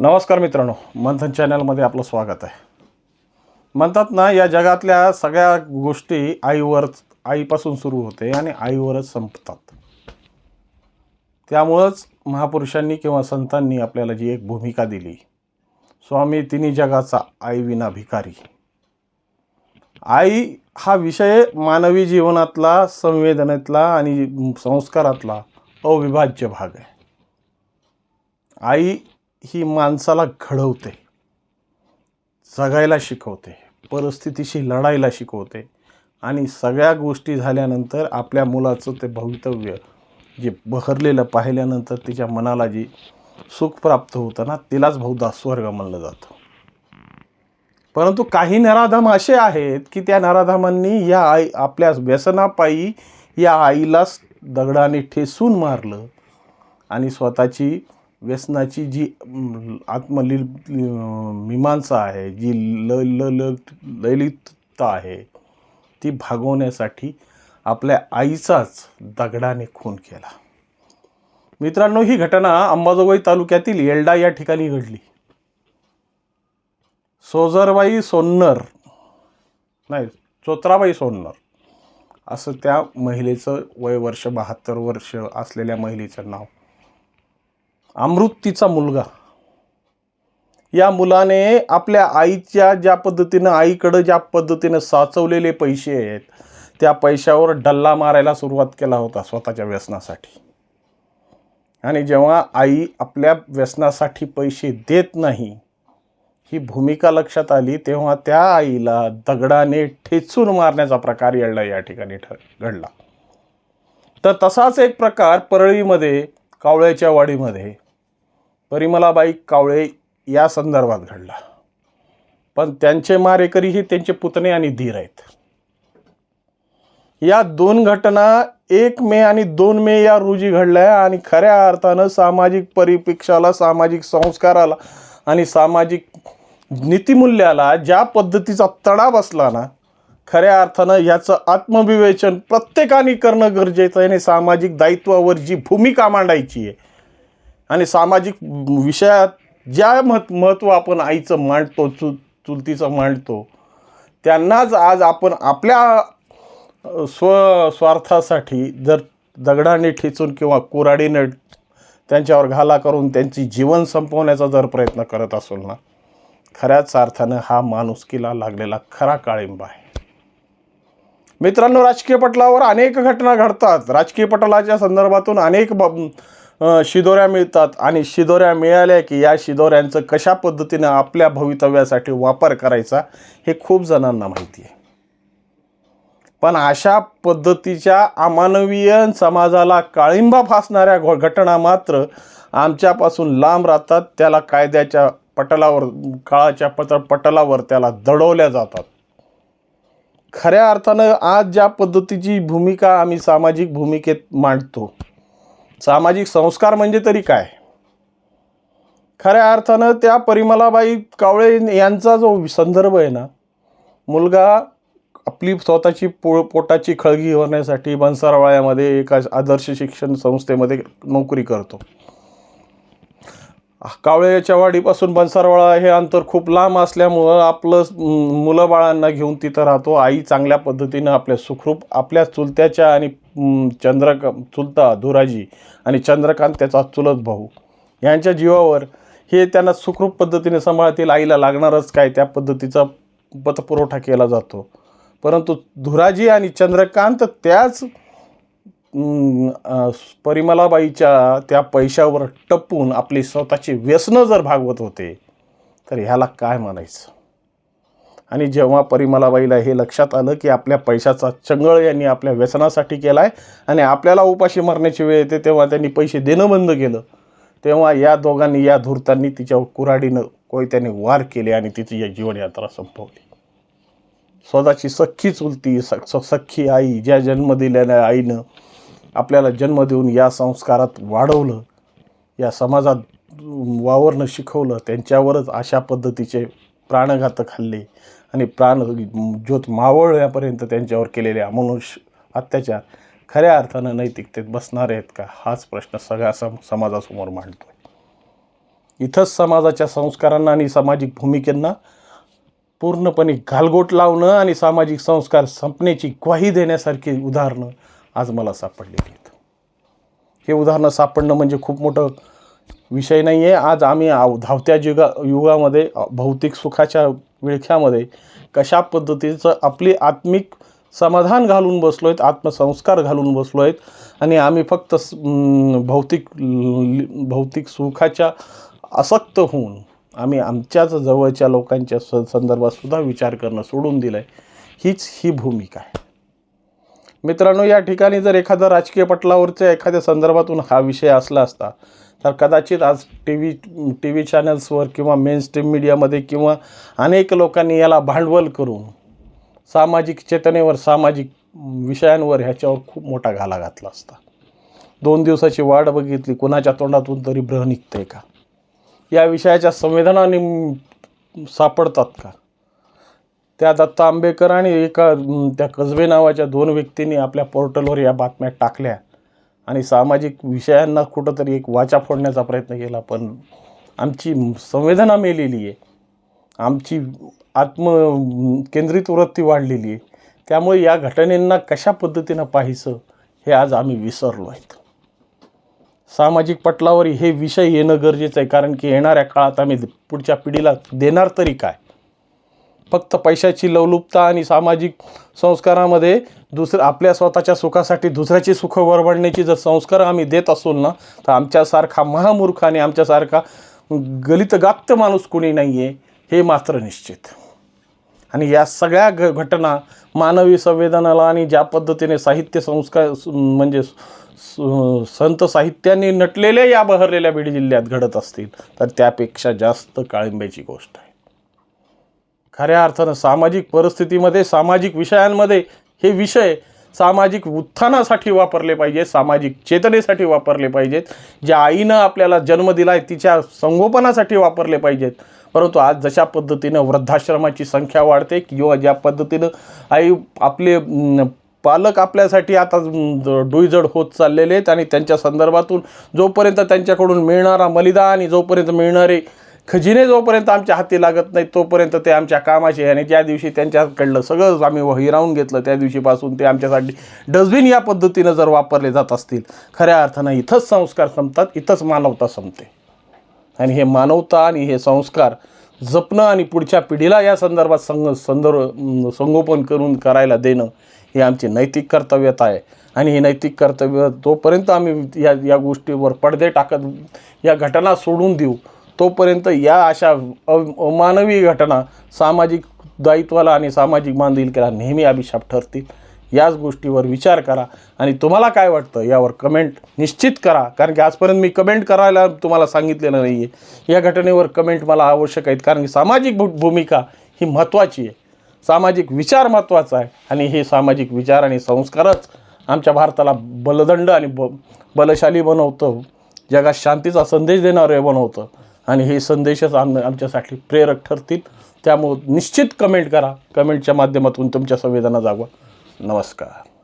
नमस्कार मित्रांनो मंथन चॅनलमध्ये आपलं स्वागत आहे. म्हणतात ना या जगातल्या सगळ्या गोष्टी आईवर आईपासून सुरू होते आणि आईवरच संपतात. त्यामुळंच महापुरुषांनी किंवा संतांनी आपल्याला जी एक भूमिका दिली स्वामी तिन्ही जगाचा आई विना भिकारी. आई हा विषय मानवी जीवनातला संवेदनेतला आणि संस्कारातला अविभाज्य भाग आहे. आई ही माणसाला घडवते जगायला शिकवते परिस्थितीशी लढायला शिकवते आणि सगळ्या गोष्टी झाल्यानंतर आपल्या मुलाचं ते भवितव्य जे बहरलेलं पाहिल्यानंतर तिच्या मनाला जी सुख प्राप्त होतं ना तिलाच बहुधा स्वर्ग म्हणलं जातं. परंतु काही नराधाम असे आहेत की त्या नराधामांनी या आई आपल्या व्यसनापायी या आईलाच दगडाने ठेसून मारलं आणि स्वतःची व्यसनाची जी आत्मलील मीमांसा आहे जी ल ल ल ललितता आहे ती भागवण्यासाठी आपल्या आईचाच दगडाने खून केला. मित्रांनो ही घटना अंबाजोगाई तालुक्यातील येल्डा या ठिकाणी घडली. सोजरबाई सोन्नर नाही चोत्राबाई सोन्नर असं त्या महिलेचं वय वर्ष बहात्तर वर्ष असलेल्या महिलेचं नाव. अमृतीचा मुलगा. या मुलाने आपल्या आईच्या ज्या पद्धतीनं आईकडं ज्या पद्धतीनं साचवलेले पैसे आहेत त्या पैशावर डल्ला मारायला सुरुवात केला होता स्वतःच्या व्यसनासाठी. आणि जेव्हा आई आपल्या व्यसनासाठी पैसे देत नाही ही भूमिका लक्षात आली तेव्हा त्या आईला दगडाने ठेचून मारण्याचा प्रकार येळला या ठिकाणी ठ घडला. तर तसाच एक प्रकार परळीमध्ये कावळ्याच्या वाडीमध्ये. परिमलाबाई कावळे या संदर्भात घडला. पण त्यांचे मारेकरी हे त्यांचे पुतणे आणि धीर आहेत. या दोन घटना एक मे आणि दोन मे या रोजी घडल्या आणि खऱ्या अर्थानं सामाजिक परिपेक्षाला सामाजिक संस्काराला आणि सामाजिक नीतिमूल्याला ज्या पद्धतीचा तडा बसला ना खऱ्या अर्थानं याचं आत्मविवेचन प्रत्येकाने करणं गरजेचं आहे आणि सामाजिक दायित्वावर जी भूमिका मांडायची आहे आणि सामाजिक विषयात ज्या महत् महत्त्व आपण आईचं मांडतो चु चुलतीचं मांडतो त्यांनाच आज आपण आपल्या स्व स्वार्थासाठी जर दगडाने ठेचून किंवा कुराडीने त्यांच्यावर घाला करून त्यांची जीवन संपवण्याचा जर प्रयत्न करत असेल ना खऱ्याच अर्थानं हा माणुसकीला लागलेला खरा काळिंब आहे. मित्रांनो राजकीय पटलावर अनेक घटना घडतात. राजकीय पटलाच्या संदर्भातून अनेक ब शिदोऱ्या मिळतात आणि शिदोऱ्या मिळाल्या की या शिदोऱ्यांचं कशा पद्धतीनं आपल्या भवितव्यासाठी वापर करायचा हे खूप जणांना माहिती आहे. पण अशा पद्धतीच्या अमानवीय समाजाला काळिंबा फासणाऱ्या घ- घटना मात्र आमच्यापासून लांब राहतात. त्याला कायद्याच्या पटलावर काळाच्या पट पटलावर त्याला दडवल्या जातात. खऱ्या अर्थानं आज ज्या पद्धतीची भूमिका आम्ही सामाजिक भूमिकेत मांडतो सामाजिक संस्कार म्हणजे तरी काय? खऱ्या अर्थानं त्या परिमलाबाई कावळे यांचा जो संदर्भ आहे ना मुलगा आपली स्वतःची पो पोटाची खळगी होण्यासाठी बनसारवाळ्यामध्ये एका आदर्श शिक्षण संस्थेमध्ये नोकरी करतो. कावळ्याच्या वाडीपासून बनसारवाळा हे अंतर खूप लांब असल्यामुळं आपलं मुलं बाळांना घेऊन तिथं राहतो. आई चांगल्या पद्धतीनं आपल्या सुखरूप आपल्या चुलत्याच्या आणि चंद्रक चुलता धुराजी आणि चंद्रकांत त्याचा चुलत भाऊ. यांच्या जीवावर हे त्यांना सुखरूप पद्धतीने सांभाळतील आईला लागणारच काय त्या पद्धतीचा पतपुरवठा केला जातो. परंतु धुराजी आणि चंद्रकांत त्याच परिमलाबाईच्या त्या पैशावर टपून आपली स्वतःची व्यसनं जर भागवत होते तर ह्याला काय म्हणायचं? आणि जेव्हा परिमलाबाईला हे लक्षात आलं की आपल्या पैशाचा चंगळ यांनी आपल्या व्यसनासाठी केला आहे आणि आपल्याला उपाशी मारण्याची वेळ येते तेव्हा त्यांनी पैसे देणं बंद केलं. तेव्हा या दोघांनी या धूर्तांनी तिच्या कुऱ्हाडीनं कोयत्याने वार केले आणि तिची या जीवनयात्रा संपवली. स्वतःची सख्खी चुलती स- सख्खी आई ज्या जन्म दिलेल्या आईनं आपल्याला जन्म देऊन या संस्कारात वाढवलं या समाजात वावरणं शिकवलं त्यांच्यावरच अशा पद्धतीचे प्राणघातक हल्ले आणि प्राण ज्योत मावळण्यापर्यंत त्यांच्यावर केलेले अमनुष्य अत्याचार खऱ्या अर्थानं नैतिकतेत बसणारे आहेत का? हाच प्रश्न सगळ्या सम समाजासमोर मांडतो इथंच समाजाच्या संस्कारांना आणि सामाजिक भूमिकेंना पूर्णपणे घालगोट लावणं आणि सामाजिक संस्कार संपण्याची ग्वाही देण्यासारखी उदाहरणं आज मला सापडलेली आहेत. हे उदाहरणं सापडणं म्हणजे खूप मोठं विषय नाही आहे आज आम्ही आव- धावत्या जुगा युगामध्ये भौतिक सुखाच्या विळख्यामध्ये कशा पद्धतीचं आपली आत्मिक समाधान घालून बसलो आहेत आत्मसंस्कार घालून बसलो आहेत आणि आम्ही फक्त भौतिक भौतिक सुखाच्या आसक्त होऊन आम्ही आमच्याच जवळच्या लोकांच्या स संदर्भातसुद्धा विचार करणं सोडून दिलं आहे हीच ही भूमिका आहे. मित्रांनो या ठिकाणी जर एखादा राजकीय पटलावरच्या एखाद्या संदर्भातून हा विषय असला असता तर कदाचित आज टी व्ही टी व्ही चॅनल्सवर किंवा मेन स्ट्रीम मीडियामध्ये किंवा अनेक लोकांनी याला भांडवल करून सामाजिक चेतनेवर सामाजिक विषयांवर ह्याच्यावर खूप मोठा घाला घातला असता. दोन दिवसाची वाट बघितली कुणाच्या तोंडातून तरी ब्रह निघते का? या विषयाच्या संवेदनाने सापडतात का? त्या दत्ता आंबेकर आणि एका त्या कसबे नावाच्या दोन व्यक्तींनी आपल्या पोर्टलवर या बातम्या टाकल्या. आणि सामाजिक विषयांना कुठंतरी एक वाचा फोडण्याचा प्रयत्न केला पण आमची संवेदना मेलेली आहे. आमची आत्म केंद्रित वृत्ती वाढलेली आहे. त्यामुळे या घटनेंना कशा पद्धतीनं पाहायचं हे आज आम्ही विसरलो आहेत. सामाजिक पटलावर हे विषय येणं गरजेचं आहे कारण की येणाऱ्या काळात आम्ही पुढच्या पिढीला देणार तरी काय? फक्त पैशाची लवलुपता आणि सामाजिक संस्कारामध्ये दुसरं आपल्या स्वतःच्या सुखासाठी दुसऱ्याची सुख वरवडण्याची जर संस्कार आम्ही देत असू ना तर आमच्यासारखा महामूर्ख आणि आमच्यासारखा गलितगाप्त माणूस कोणी नाही आहे हे मात्र निश्चित. आणि या सगळ्या घ घटना मानवी संवेदनाला आणि ज्या पद्धतीने साहित्य संस्कार म्हणजे स- संत साहित्याने नटलेल्या या बहरलेल्या बीड जिल्ह्यात घडत असतील तर त्यापेक्षा जास्त काळिंब्याची गोष्ट आहे. खऱ्या अर्थानं सामाजिक परिस्थितीमध्ये सामाजिक विषयांमध्ये हे विषय सामाजिक उत्थानासाठी वापरले पाहिजेत सामाजिक चेतनेसाठी वापरले पाहिजेत. ज्या आईनं आपल्याला जन्म दिला आहे तिच्या संगोपनासाठी वापरले पाहिजेत. परंतु आज जशा पद्धतीनं वृद्धाश्रमाची संख्या वाढते किंवा ज्या पद्धतीनं आई आपले पालक आपल्यासाठी आता डुईजड ज- होत चाललेले आहेत आणि त्यांच्या संदर्भातून जोपर्यंत त्यांच्याकडून मिळणारा मलिदा आणि जोपर्यंत मिळणारे खजिने जोपर्यंत आमच्या हाती लागत नाही तोपर्यंत ते आमच्या कामाचे आणि ज्या दिवशी त्यांच्याकडलं सगळं आम्ही हिरावून घेतलं त्या दिवशीपासून ते आमच्यासाठी डस्टबिन या पद्धतीनं जर वापरले जात असतील खऱ्या अर्थानं इथंच संस्कार संपतात इथंच मानवता संपते. आणि हे मानवता आणि हे संस्कार जपणं आणि पुढच्या पिढीला या संदर्भात संग संदर्भ संगोपन करून करायला देणं हे आमची नैतिक कर्तव्यता आहे. आणि हे नैतिक कर्तव्य तोपर्यंत आम्ही या या गोष्टीवर पडदे टाकत या घटना सोडून देऊ तोपर्यंत या अशा अमानवी घटना सामाजिक दायित्वाला आणि सामाजिक बांधिलकीला नेहमी अभिशाप ठरतील. याच गोष्टीवर विचार करा आणि तुम्हाला काय वाटतं यावर कमेंट निश्चित करा. कारण की आजपर्यंत मी कमेंट करायला तुम्हाला सांगितलेलं नाही आहे या घटनेवर कमेंट मला आवश्यक आहेत. कारण की सामाजिक भू भूमिका ही महत्त्वाची आहे. सामाजिक विचार महत्त्वाचा आहे. आणि हे सामाजिक विचार आणि संस्कारच आमच्या भारताला बलदंड आणि ब बलशाली बनवतं. जगात शांतीचा संदेश देणारे बनवतं. आणि हे संदेशच आम आमच्यासाठी प्रेरक ठरतील. त्यामुळं निश्चित कमेंट करा. कमेंटच्या माध्यमातून तुमच्या संवेदना जागवा. नमस्कार.